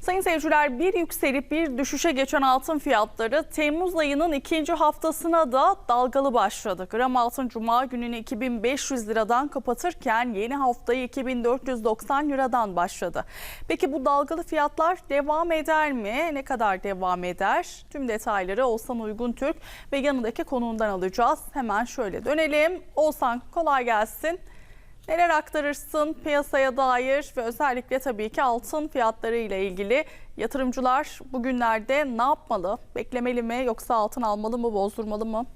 Sayın seyirciler bir yükselip bir düşüşe geçen altın fiyatları Temmuz ayının ikinci haftasına da dalgalı başladı. Gram altın cuma gününü 2500 liradan kapatırken yeni haftayı 2490 liradan başladı. Peki bu dalgalı fiyatlar devam eder mi? Ne kadar devam eder? Tüm detayları Oğuzhan Uygun Türk ve yanındaki konuğundan alacağız. Hemen şöyle dönelim. Oğuzhan kolay gelsin. Neler aktarırsın piyasaya dair ve özellikle tabii ki altın fiyatları ile ilgili yatırımcılar bugünlerde ne yapmalı? Beklemeli mi yoksa altın almalı mı, bozdurmalı mı?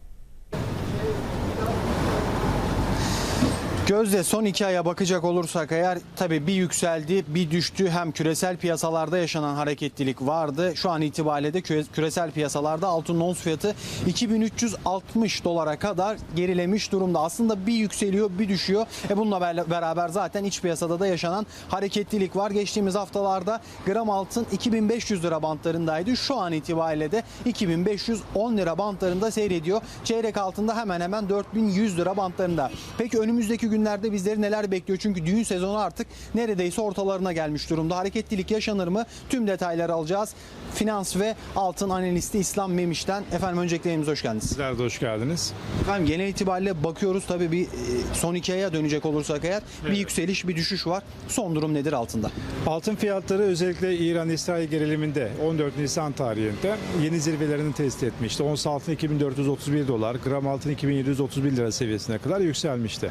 Gözde son iki aya bakacak olursak eğer tabii bir yükseldi bir düştü hem küresel piyasalarda yaşanan hareketlilik vardı. Şu an itibariyle de küre- küresel piyasalarda altın ons fiyatı 2360 dolara kadar gerilemiş durumda. Aslında bir yükseliyor bir düşüyor. E bununla ber- beraber zaten iç piyasada da yaşanan hareketlilik var. Geçtiğimiz haftalarda gram altın 2500 lira bantlarındaydı. Şu an itibariyle de 2510 lira bantlarında seyrediyor. Çeyrek altında hemen hemen 4100 lira bantlarında. Peki önümüzdeki günlerde bizleri neler bekliyor? Çünkü düğün sezonu artık neredeyse ortalarına gelmiş durumda. Hareketlilik yaşanır mı? Tüm detayları alacağız. Finans ve altın analisti İslam Memiş'ten. Efendim öncelikle yayınımıza hoş geldiniz. Sizler de hoş geldiniz. Efendim genel itibariyle bakıyoruz tabii bir e, son iki aya dönecek olursak eğer bir Evet. yükseliş bir düşüş var. Son durum nedir altında? Altın fiyatları özellikle İran-İsrail geriliminde 14 Nisan tarihinde yeni zirvelerini test etmişti. Ons altın 2431 dolar, gram altın 2731 lira seviyesine kadar yükselmişti.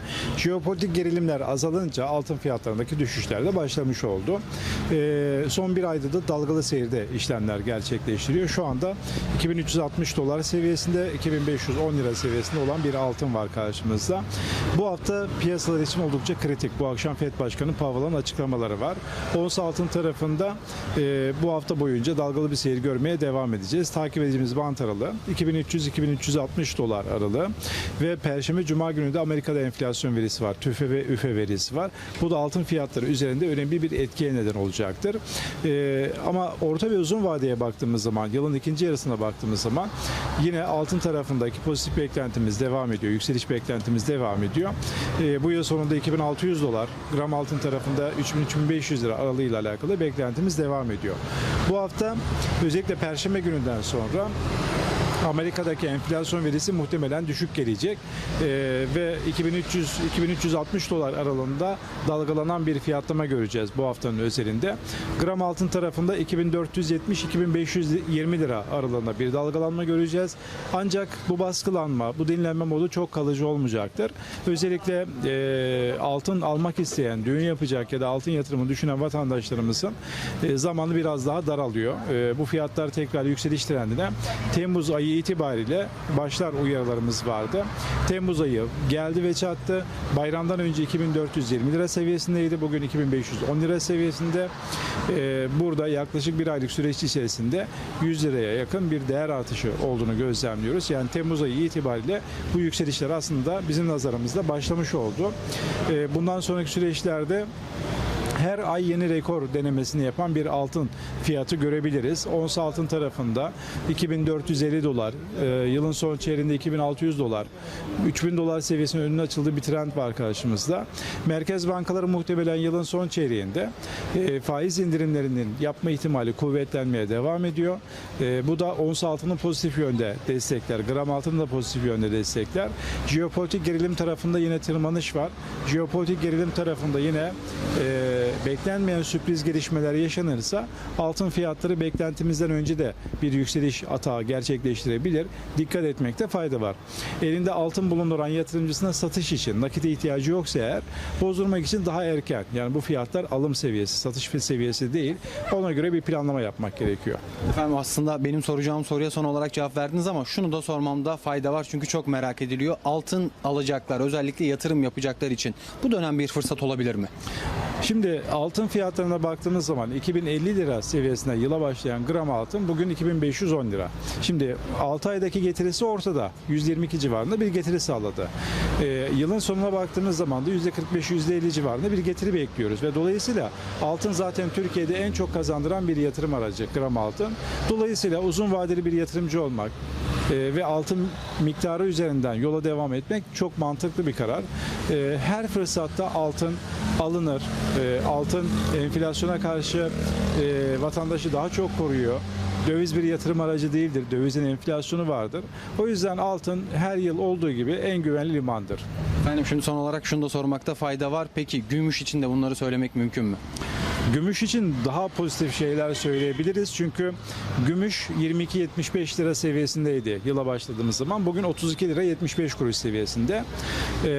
Jeopolitik gerilimler azalınca altın fiyatlarındaki düşüşler de başlamış oldu. Ee, son bir ayda da dalgalı seyirde işlemler gerçekleştiriyor. Şu anda 2360 dolar seviyesinde, 2510 lira seviyesinde olan bir altın var karşımızda. Bu hafta piyasalar için oldukça kritik. Bu akşam FED Başkanı Powell'ın açıklamaları var. Ons altın tarafında e, bu hafta boyunca dalgalı bir seyir görmeye devam edeceğiz. Takip edeceğimiz bant aralığı 2300-2360 dolar aralığı ve Perşembe Cuma günü de Amerika'da enflasyon verisi var. TÜFE ve ÜFE verisi var. Bu da altın fiyatları üzerinde önemli bir etkiye neden olacaktır. E, ama orta ve uzun vadeye baktığımız zaman, yılın ikinci yarısına baktığımız zaman yine altın tarafındaki pozitif beklentimiz devam ediyor. Yükseliş beklentimiz devam ediyor. E, bu yıl sonunda 2600 dolar, gram altın tarafında 3000-3500 lira aralığıyla alakalı beklentimiz devam ediyor. Bu hafta özellikle Perşembe gününden sonra Amerika'daki enflasyon verisi muhtemelen düşük gelecek Ee, ve 2300 2360 dolar aralığında dalgalanan bir fiyatlama göreceğiz bu haftanın özelinde. Gram altın tarafında 2470 2520 lira aralığında bir dalgalanma göreceğiz. Ancak bu baskılanma, bu dinlenme modu çok kalıcı olmayacaktır. Özellikle e, altın almak isteyen, düğün yapacak ya da altın yatırımı düşünen vatandaşlarımızın e, zamanı biraz daha daralıyor. E, bu fiyatlar tekrar yükseliş trendine Temmuz ayı itibariyle başlar uyarılarımız vardı. Temmuz ayı geldi ve çattı. Bayramdan önce 2420 lira seviyesindeydi. Bugün 2510 lira seviyesinde. E, burada yaklaşık bir aylık süreç içerisinde 100 liraya yakın bir değer artışı olduğunu gözlemliyoruz. Yani Temmuz ayı itibariyle bu yükselişler aslında bizim nazarımızda başlamış oldu. E, bundan sonraki süreçlerde her ay yeni rekor denemesini yapan bir altın fiyatı görebiliriz. Ons altın tarafında 2450 dolar, e, yılın son çeyreğinde 2600 dolar, 3000 dolar seviyesinin önüne açıldığı bir trend var karşımızda. Merkez bankaları muhtemelen yılın son çeyreğinde e, faiz indirimlerinin yapma ihtimali kuvvetlenmeye devam ediyor. E, bu da ons altının pozitif yönde destekler, gram altını da pozitif yönde destekler. Jeopolitik gerilim tarafında yine tırmanış var. Jeopolitik gerilim tarafında yine e, beklenmeyen sürpriz gelişmeler yaşanırsa altın fiyatları beklentimizden önce de bir yükseliş atağı gerçekleştirebilir. Dikkat etmekte fayda var. Elinde altın bulunduran yatırımcısına satış için nakite ihtiyacı yoksa eğer bozdurmak için daha erken. Yani bu fiyatlar alım seviyesi, satış seviyesi değil. Ona göre bir planlama yapmak gerekiyor. Efendim aslında benim soracağım soruya son olarak cevap verdiniz ama şunu da sormamda fayda var çünkü çok merak ediliyor. Altın alacaklar özellikle yatırım yapacaklar için bu dönem bir fırsat olabilir mi? Şimdi altın fiyatlarına baktığımız zaman 2050 lira seviyesine yıla başlayan gram altın bugün 2510 lira. Şimdi 6 aydaki getirisi ortada. 122 civarında bir getiri sağladı. Ee, yılın sonuna baktığımız zaman da %45-%50 civarında bir getiri bekliyoruz ve dolayısıyla altın zaten Türkiye'de en çok kazandıran bir yatırım aracı gram altın. Dolayısıyla uzun vadeli bir yatırımcı olmak, ve altın miktarı üzerinden yola devam etmek çok mantıklı bir karar. E, her fırsatta altın alınır. E, altın enflasyona karşı e, vatandaşı daha çok koruyor. Döviz bir yatırım aracı değildir. Dövizin enflasyonu vardır. O yüzden altın her yıl olduğu gibi en güvenli limandır. Efendim şimdi son olarak şunu da sormakta fayda var. Peki gümüş için de bunları söylemek mümkün mü? Gümüş için daha pozitif şeyler söyleyebiliriz. Çünkü gümüş 22.75 lira seviyesindeydi yıla başladığımız zaman. Bugün 32 lira 75 kuruş seviyesinde. Ee,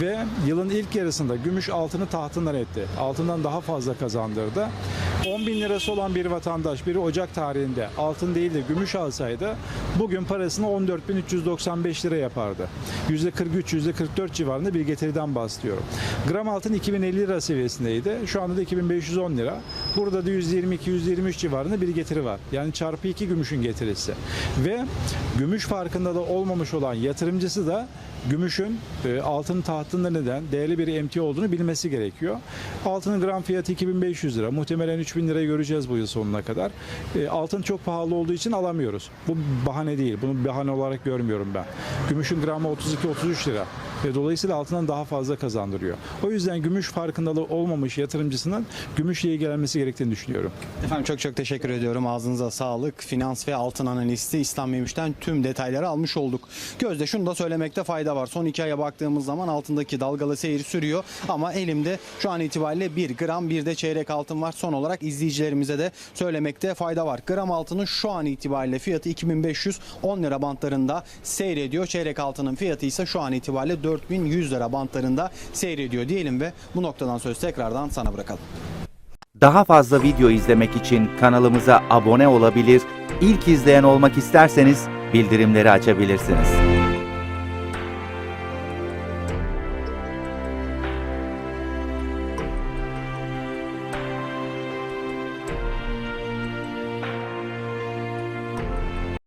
ve yılın ilk yarısında gümüş altını tahtından etti. Altından daha fazla kazandırdı. 10 bin lirası olan bir vatandaş bir Ocak tarihinde altın değil de gümüş alsaydı bugün parasını 14.395 lira yapardı. %43, %44 civarında bir getiriden bahsediyorum. Gram altın 2050 lira seviyesindeydi. Şu anda da 2510 lira. Burada da %22-%23 civarında bir getiri var. Yani çarpı 2 gümüşün getirisi. Ve gümüş farkında da olmamış olan yatırımcısı da gümüşün e, altın tahtında neden değerli bir emtia olduğunu bilmesi gerekiyor. Altının gram fiyatı 2500 lira. Muhtemelen 3000 lirayı göreceğiz bu yıl sonuna kadar. E, altın çok pahalı olduğu için alamıyoruz. Bu bahane değil. Bunu bahane olarak görmüyorum ben. Gümüşün gramı 32-33 lira. Ve dolayısıyla altından daha fazla kazandırıyor. O yüzden gümüş farkındalığı olmamış yatırımcısının gümüşle ilgilenmesi gerektiğini düşünüyorum. Efendim çok çok teşekkür ediyorum. Ağzınıza sağlık. Finans ve altın analisti İslam Memiş'ten tüm detayları almış olduk. Gözde şunu da söylemekte fayda var. Son iki aya baktığımız zaman altındaki dalgalı seyir sürüyor. Ama elimde şu an itibariyle 1 gram bir de çeyrek altın var. Son olarak izleyicilerimize de söylemekte fayda var. Gram altının şu an itibariyle fiyatı 2510 lira bantlarında seyrediyor. Çeyrek altının fiyatı ise şu an itibariyle 4100 lira bantlarında seyrediyor diyelim ve bu noktadan söz tekrardan sana bırakalım. Daha fazla video izlemek için kanalımıza abone olabilir, ilk izleyen olmak isterseniz bildirimleri açabilirsiniz.